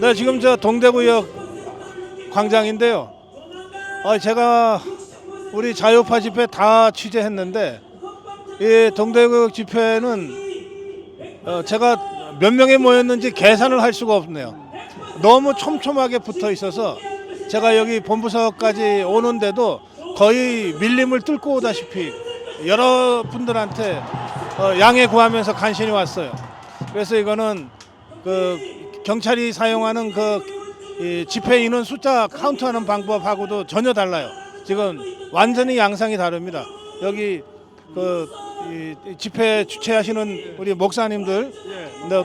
네, 지금 저 동대구역 광장인데요. 아, 제가 우리 자유파 집회 다 취재했는데 이 동대구역 집회는 어, 제가 몇 명이 모였는지 계산을 할 수가 없네요. 너무 촘촘하게 붙어 있어서 제가 여기 본부서까지 오는데도 거의 밀림을 뚫고 오다시피 여러분들한테 어, 양해 구하면서 간신히 왔어요. 그래서 이거는 그 경찰이 사용하는 그이 집회 인원 숫자 카운트하는 방법하고도 전혀 달라요. 지금 완전히 양상이 다릅니다. 여기 그 집회 주최하시는 우리 목사님들,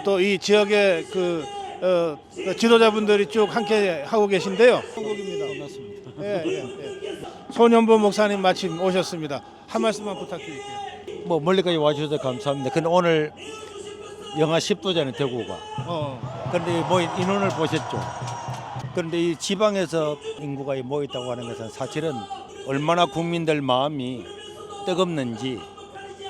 또 이 지역의 그 어, 그 지도자분들이 쭉 함께 하고 계신데요. 한국입니다. 반갑습니다. 예, 예, 예. 소년보 목사님 마침 오셨습니다. 한 말씀만 부탁드릴게요. 뭐 멀리까지 와주셔서 감사합니다. 근데 오늘 영하 10도잖아요 대구가. 어, 그런데 뭐 인원을 보셨죠. 그런데 이 지방에서 인구가 모였다고 하는 것은 사실은 얼마나 국민들 마음이 뜨겁는지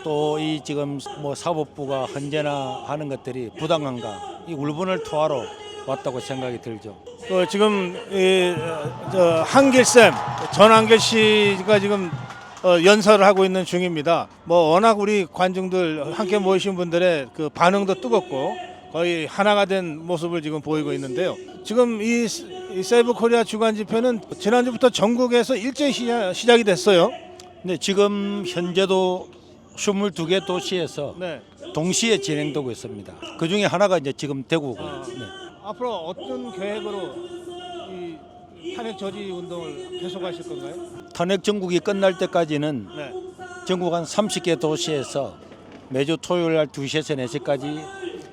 또 이 지금 뭐 사법부가 헌재나 하는 것들이 부당한가 이 울분을 토하러 왔다고 생각이 들죠. 그 지금 이, 어, 저 한길쌤 전한길 씨가 지금 어, 연설을 하고 있는 중입니다. 뭐 워낙 우리 관중들 함께 모이신 분들의 그 반응도 뜨겁고 거의 하나가 된 모습을 지금 보이고 있는데요. 지금 이, 세이브 코리아 주간 집회는 지난주부터 전국에서 일제 시작, 시작이 됐어요. 근데 지금 현재도 22개 도시에서 네. 동시에 진행되고 있습니다. 그 중에 하나가 이제 지금 대구고. 아. 네. 앞으로 어떤 계획으로 이 탄핵 저지 운동을 계속하실 건가요? 탄핵 전국이 끝날 때까지는 네. 전국 한 30개 도시에서 매주 토요일 날 2시에서 4시까지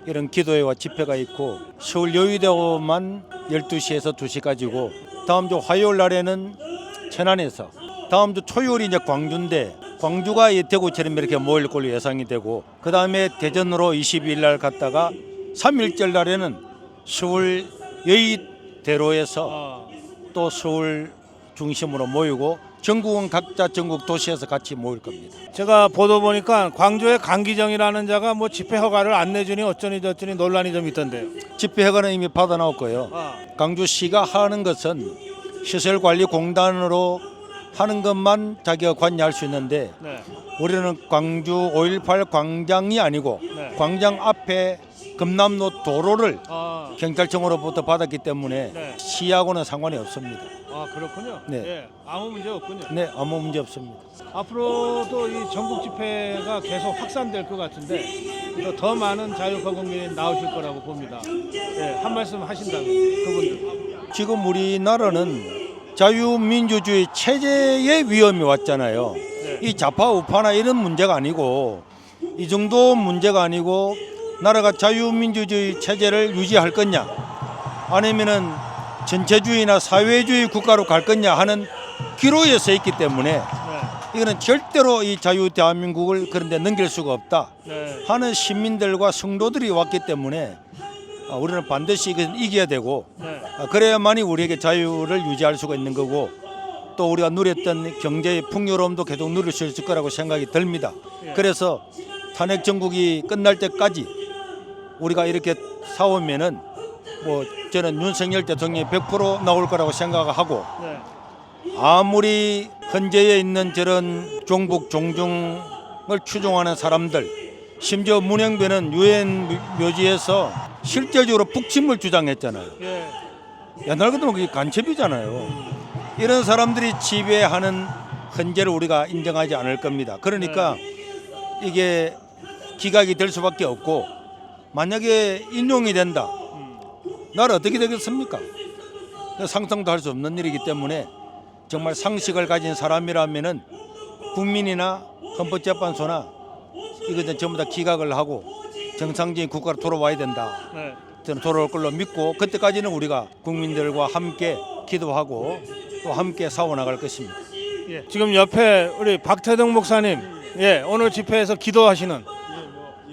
이런 기도회와 집회가 있고 서울 여의도만 12시에서 2시까지고 다음 주 화요일 날에는 천안에서 다음 주 토요일이 이제 광주인데 광주가 이 대구처럼 이렇게 모일 걸로 예상이 되고 그 다음에 대전으로 22일 날 갔다가 3일절 날에는 서울 여의대로에서 아, 또 서울 중심으로 모이고 전국은 각자 전국 도시에서 같이 모일 겁니다. 제가 보도 보니까 광주의 강기정이라는 자가 뭐 집회 허가를 안 내주니 어쩌니 저쩌니 논란이 좀 있던데요. 집회 허가는 이미 받아 나왔고요. 아, 광주시가 하는 것은 시설관리공단으로 하는 것만 자기가 관여할 수 있는데 네, 우리는 광주 5.18 광장이 아니고 네. 광장 앞에 금남로 도로를 아, 경찰청으로부터 받았기 때문에 네. 시하고는 상관이 없습니다. 아 그렇군요. 네. 예, 아무 문제 없군요. 네, 아무 문제 없습니다. 앞으로도 이 전국 집회가 계속 확산될 것 같은데 또더 많은 자유파 국민이 나오실 거라고 봅니다. 예, 한 말씀 하신다면 그분들. 지금 우리나라는 자유민주주의 체제의 위험이 왔잖아요. 네. 이 좌파 우파나 이런 문제가 아니고 이 정도 문제가 아니고 나라가 자유민주주의 체제를 유지할 거냐 아니면은 전체주의나 사회주의 국가로 갈 거냐 하는 기로에 서 있기 때문에 네. 이거는 절대로 이 자유 대한민국을 그런데 넘길 수가 없다 네. 하는 시민들과 성도들이 왔기 때문에 아, 우리는 반드시 이겨야 되고 네. 아, 그래야만이 우리에게 자유를 유지할 수가 있는 거고 또 우리가 누렸던 경제의 풍요로움도 계속 누릴 수 있을 거라고 생각이 듭니다. 예. 그래서 탄핵 정국이 끝날 때까지 우리가 이렇게 싸우면은 뭐 저는 윤석열 대통령이 100% 나올 거라고 생각하고 네. 아무리 헌재에 있는 저런 종북 종중을 추종하는 사람들 심지어 문영배는 유엔 묘지에서 실제적으로 북침을 주장했잖아요. 예. 옛날 같으면 그게 간첩이잖아요. 이런 사람들이 지배하는 헌재를 우리가 인정하지 않을 겁니다. 그러니까 이게 기각이 될 수밖에 없고 만약에 인용이 된다. 나를 어떻게 되겠습니까? 상상도 할 수 없는 일이기 때문에 정말 상식을 가진 사람이라면은 국민이나 헌법재판소나 이것은 전부 다 기각을 하고 정상적인 국가로 돌아와야 된다. 네. 저는 돌아올 걸로 믿고 그때까지는 우리가 국민들과 함께 기도하고 또 함께 싸워 나갈 것입니다. 예. 지금 옆에 우리 박태동 목사님, 예, 오늘 집회에서 기도하시는,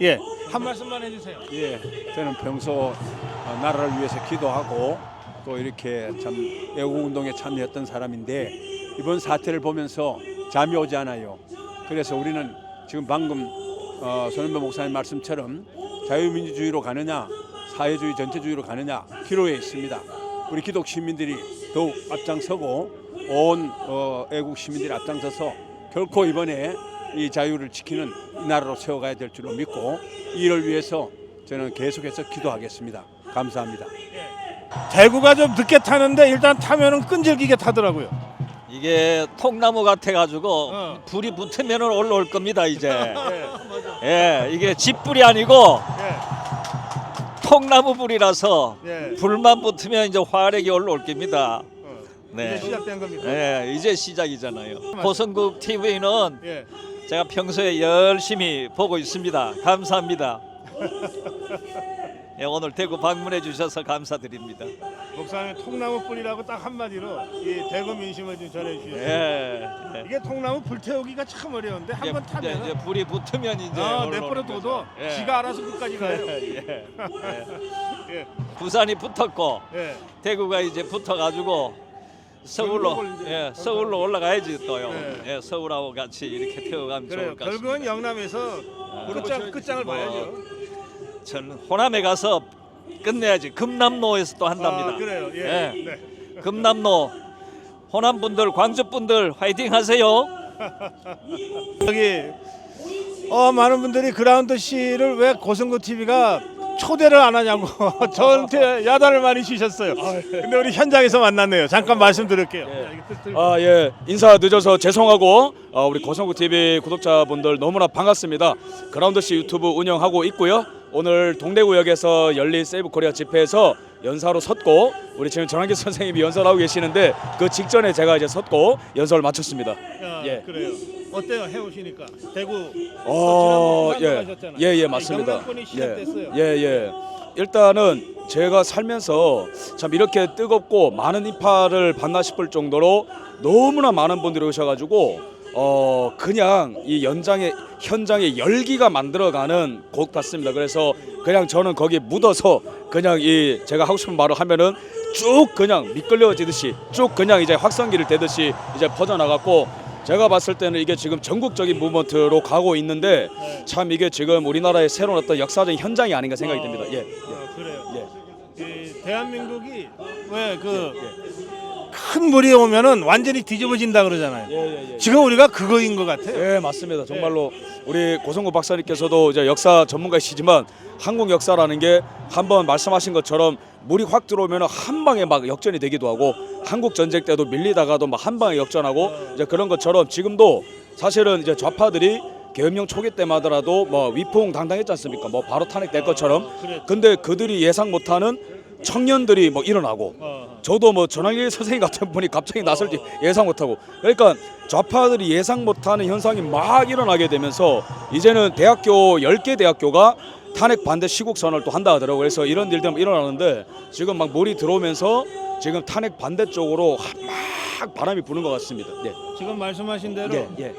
예, 한 말씀만 해주세요. 예, 저는 평소 어, 나라를 위해서 기도하고 또 이렇게 참 애국 운동에 참여했던 사람인데 이번 사태를 보면서 잠이 오지 않아요. 그래서 우리는 지금 방금 어, 손현배 목사님 말씀처럼 자유민주주의로 가느냐 사회주의 전체주의로 가느냐 기로에 있습니다. 우리 기독 시민들이 더욱 앞장서고 온 어, 애국 시민들이 앞장서서 결코 이번에 이 자유를 지키는 이 나라로 세워가야 될 줄로 믿고 이 일을 위해서 저는 계속해서 기도하겠습니다. 감사합니다. 대구가 좀 늦게 타는데 일단 타면은 끈질기게 타더라고요. 이게 통나무 같아가지고 어. 불이 붙으면 올라올 겁니다 이제. 예. 예, 이게 집불이 아니고 예. 통나무 불이라서 예. 불만 붙으면 이제 화력이 올라올 겁니다. 어. 네. 이제 시작된 겁니까? 예, 이제 시작이잖아요. 고성국 TV는 예. 제가 평소에 열심히 보고 있습니다. 감사합니다. 예, 오늘 대구 방문해 주셔서 감사드립니다. 목사님 통나무 뿌리라고 딱 한마디로 이 대구 민심을 좀 전해주시죠. 예. 예. 이게 통나무 불태우기가 참 어려운데 한 번 이제, 타면 이제 불이 붙으면 이제 아, 올라오는 내버려 거죠. 둬도 예. 지가 알아서 끝까지 가요. 예. 예. 부산이 붙었고 예. 대구가 이제 붙어가지고 서울로 예, 서울로 올라가야지 또요. 네. 예, 서울하고 같이 이렇게 태워가면 그래요. 좋을 것 결국은 같습니다. 영남에서 끝장 끝장을 뭐, 봐야죠. 저는 호남에 가서 끝내야지. 금남로에서 또 한답니다. 아, 그래요. 예. 예. 네. 금남로 호남 분들, 광주 분들 화이팅 하세요. 여기 어 많은 분들이 그라운드 씨를 왜 고성구 TV가 초대를 안 하냐고 저한테 야단을 많이 치셨어요. 근데 우리 현장에서 만났네요. 잠깐 말씀드릴게요. 뜯- 아, 예. 인사 늦어서 죄송하고 어, 우리 고성구 TV 구독자분들 너무나 반갑습니다. 그라운드 씨 유튜브 운영하고 있고요. 오늘 동대구역에서 열린 세이브 코리아 집회에서 연사로 섰고 우리 지금 전환기 선생님이 연설하고 계시는데 그 직전에 제가 이제 섰고 연설을 마쳤습니다. 야, 예. 그래요. 어때요? 해오시니까 대구 어, 예. 예, 예, 아, 맞습니다. 영남권이 시작됐어요. 예, 예. 일단은 제가 살면서 참 이렇게 뜨겁고 많은 인파를 받나 싶을 정도로 너무나 많은 분들이 오셔가지고 어 그냥 이 연장의 현장에 열기가 만들어가는 곳 같습니다. 그래서 그냥 저는 거기 묻어서 그냥 이 제가 하고 싶은 말을 하면은 쭉 그냥 미끌려지듯이 쭉 그냥 이제 확성기를 대듯이 이제 퍼져나갔고 제가 봤을 때는 이게 지금 전국적인 무브먼트로 가고 있는데 참 이게 지금 우리나라의 새로운 어떤 역사적인 현장이 아닌가 생각이 듭니다. 예. 어, 그래요. 예. 이 대한민국이 왜 그 큰 물이 오면은 완전히 뒤집어진다 그러잖아요. 예, 예, 예. 지금 우리가 그거인 것 같아요. 예, 맞습니다. 정말로 우리 고성구 박사님께서도 이제 역사 전문가이시지만 한국 역사라는 게 한번 말씀하신 것처럼 물이 확 들어오면 한 방에 막 역전이 되기도 하고 한국 전쟁 때도 밀리다가도 막 한 방에 역전하고 이제 그런 것처럼 지금도 사실은 이제 좌파들이 계엄령 초기 때마다라도 뭐 위풍당당했지 않습니까? 뭐 바로 탄핵될 것처럼. 그랬죠. 근데 그들이 예상 못하는 청년들이 뭐 일어나고 어. 저도 뭐 전학일 선생님 같은 분이 갑자기 나설지 예상 못하고 그러니까 좌파들이 예상 못하는 현상이 막 일어나게 되면서 이제는 대학교 10개 대학교가 탄핵 반대 시국 선언을 또 한다 하더라고요. 그래서 이런 일들이 일어나는데 지금 막 물이 들어오면서 지금 탄핵 반대 쪽으로 막막 바람이 부는 것 같습니다. 네. 지금 말씀하신 대로 예, 예.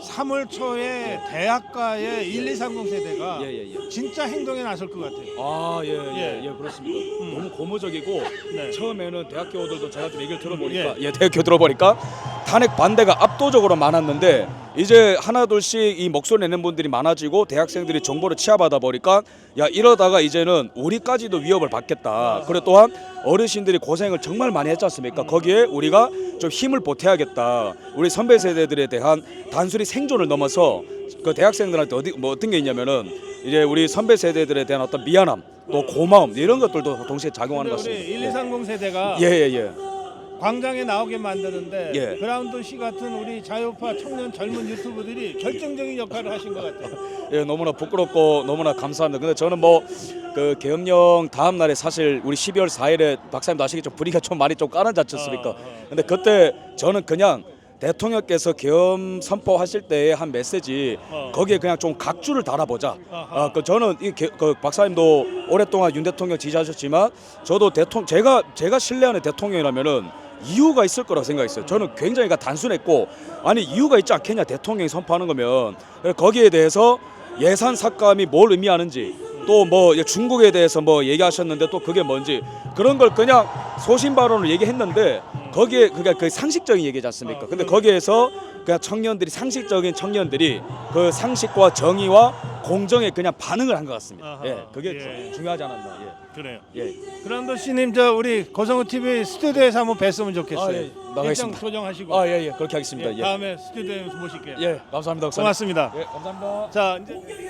3월 초에 대학가의 1, 2, 30 세대가 예, 예, 예. 진짜 행동에 나설 것 같아요. 아, 예, 예, 예. 예, 그렇습니다. 너무 고무적이고 네. 처음에는 대학교들도 제가 좀 얘기를 들어보니까 예, 대학교 들어보니까 탄핵 반대가 압도적으로 많았는데 이제 하나 둘씩 이 목소리 내는 분들이 많아지고 대학생들이 정보를 취합하다 보니까 야 이러다가 이제는 우리까지도 위협을 받겠다. 그리고 또한 어르신들이 고생을 정말 많이 했지 않습니까? 거기에 우리가 좀 힘을 보태야겠다. 우리 선배 세대들에 대한 단순히 생존을 넘어서 그 대학생들한테 어디 뭐 어떤 게 있냐면은 이제 우리 선배 세대들에 대한 어떤 미안함 또 고마움 이런 것들도 동시에 작용하는 것 우리 같습니다. 1, 2, 30 세대가 예, 예, 예. 광장에 나오게 만드는데 예. 그라운드 씨 같은 우리 자유파 청년 젊은 유튜브들이 결정적인 역할을 하신 것 같아요. 예, 너무나 부끄럽고 너무나 감사합니다. 근데 저는 뭐 그 계엄령 다음 날에 사실 우리 12월 4일에 박사님도 아시겠죠 분위기가 좀 많이 좀 까는지 않습니까? 어, 어. 근데 그때 저는 그냥 대통령께서 계엄 선포하실 때의 한 메시지 어. 거기에 그냥 좀 각주를 달아보자. 아하. 아, 그 저는 이 개- 그 박사님도 오랫동안 윤 대통령 지지하셨지만 저도 대통령 제가 제가 신뢰하는 대통령이라면은 이유가 있을 거라고 생각했어요. 저는 굉장히 그 단순했고 아니 이유가 있지 않겠냐 대통령이 선포하는 거면 거기에 대해서 예산 삭감이 뭘 의미하는지 또 뭐 중국에 대해서 뭐 얘기하셨는데 또 그게 뭔지 그런 걸 그냥 소신 발언을 얘기했는데 거기에 그게 그 상식적인 얘기지 않습니까? 근데 거기에서 그냥 청년들이 상식적인 청년들이 그 상식과 정의와 공정에 그냥 반응을 한 것 같습니다. 아하. 예, 그게 예. 중요하지 않았나. 그래요. 예, 예. 그라운드 씨님 저 우리 고성우 TV 스튜디오에서 한번 뵀으면 좋겠어요. 아, 예. 나가겠습니다. 일정 조정하시고 아, 예, 예, 그렇게 하겠습니다. 예, 예, 다음에 스튜디오에서 모실게요. 예, 감사합니다. 고맙습니다. 예, 감사합니다. 자 이제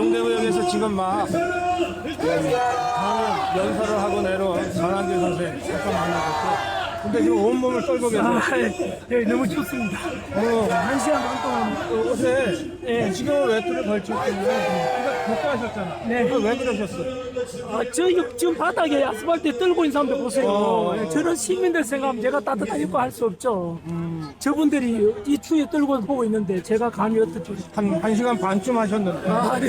동대구역에서 지금 막 네, 방금 연설을 하고 내려온 전한길 선생 잠깐 만나봤고 근데 지금 온몸을 떨고 계세요. 아, 네, 너무 좋습니다. 어, 한 시간 반 동안 어, 어제 예. 지금 외투를 걸쳤군요. 그러니까 복구하셨잖아. 네. 그거 왜 그러셨어? 아, 저 여- 지금 바닥에 아스팔트에 떨고 있는 사람들 보세요. 어. 예, 저런 시민들 생각하면 제가 따뜻한 입고 할 수 없죠. 저분들이 이 추위에 떨고 보고 있는데 제가 감히 어떻게. 한, 한 시간 반쯤 하셨는데 아, 네.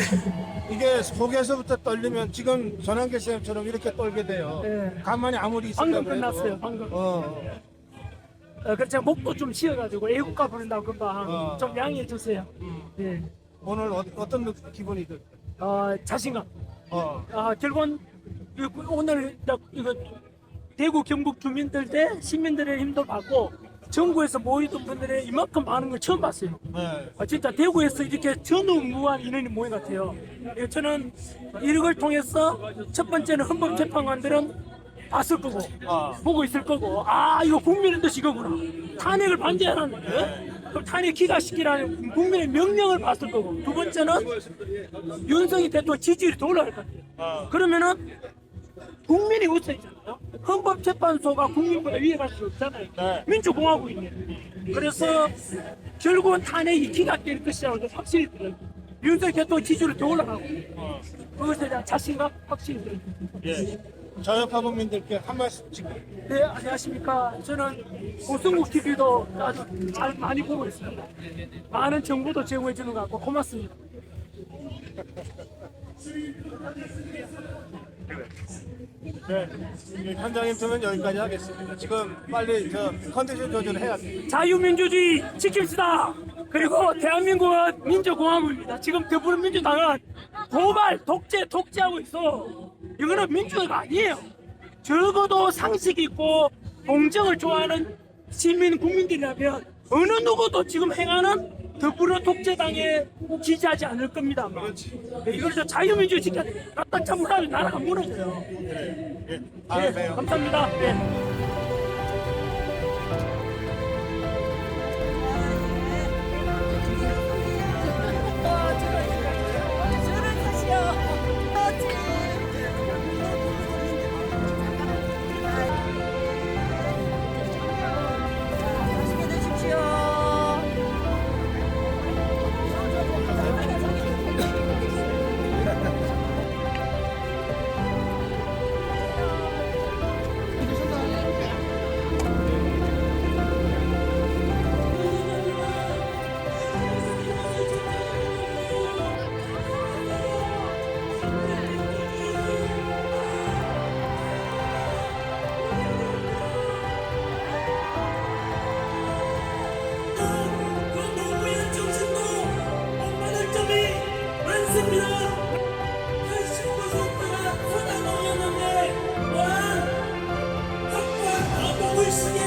이게 속에서부터 떨리면 지금 전환길 쌤처럼 이렇게 떨게 돼요. 네. 가만히 아무리 있었다 방금. 끝났어요, 방금. 어. 어, 그래서 제가 목도 좀 쉬어가지고 애국가 부른다고 금방 어. 좀 양해해 주세요. 예. 오늘 어, 어떤 느- 기분이 들? 어, 자신감. 어. 아, 결국은 이- 오늘 딱 이거 대구 경북 주민들 대 시민들의 힘도 받고 전국에서 모이던 분들의 이만큼 많은 걸 처음 봤어요. 네. 아, 진짜 대구에서 이렇게 전후무한 인원이 모인 것 같아요. 예, 저는 이걸 통해서 첫 번째는 헌법재판관들은 봤을 거고 아. 보고 있을 거고 아 이거 국민의 뜻 이거구나 탄핵을 반대하라는 예? 그럼 탄핵 기각시키라는 국민의 명령을 봤을 거고 두 번째는 윤석열 대통령 지지율이 더 올라갈 것 같아요. 아. 그러면은 국민이 우선이잖아요. 헌법재판소가 국민보다 위에 갈 수 없잖아요. 네. 민주공화국이네. 그래서 결국은 탄핵이 기각될 것이라고 확실히 들어요. 윤석열 대통령 지지율이 더 올라가고 그것에 대한 자신감 확실히 들어요. 예. 저역파 국민들께 한 말씀씩. 네, 안녕하십니까. 저는 고성국 TV도 아주 잘 많이 보고 있습니다. 많은 정보도 제공해 주는 것 같고 고맙습니다. 네. 이 현장 인터뷰는 여기까지 하겠습니다. 지금 빨리 저 컨디션 조절을 해야 돼. 자유민주주의 지킵시다. 그리고 대한민국은 민주공화국입니다. 지금 더불어민주당은 도발, 독재, 독재하고 있어. 이거는 민주화가 아니에요. 적어도 상식 있고 공정을 좋아하는 시민 국민들이라면 어느 누구도 지금 행하는 더불어 독재당에 지지하지 않을 겁니다. 네, 이걸 저 자유민주주의 지켜야 돼. 참으라면 나는 안 무너져요. 네, 봬요. 감사합니다. 네. mercy.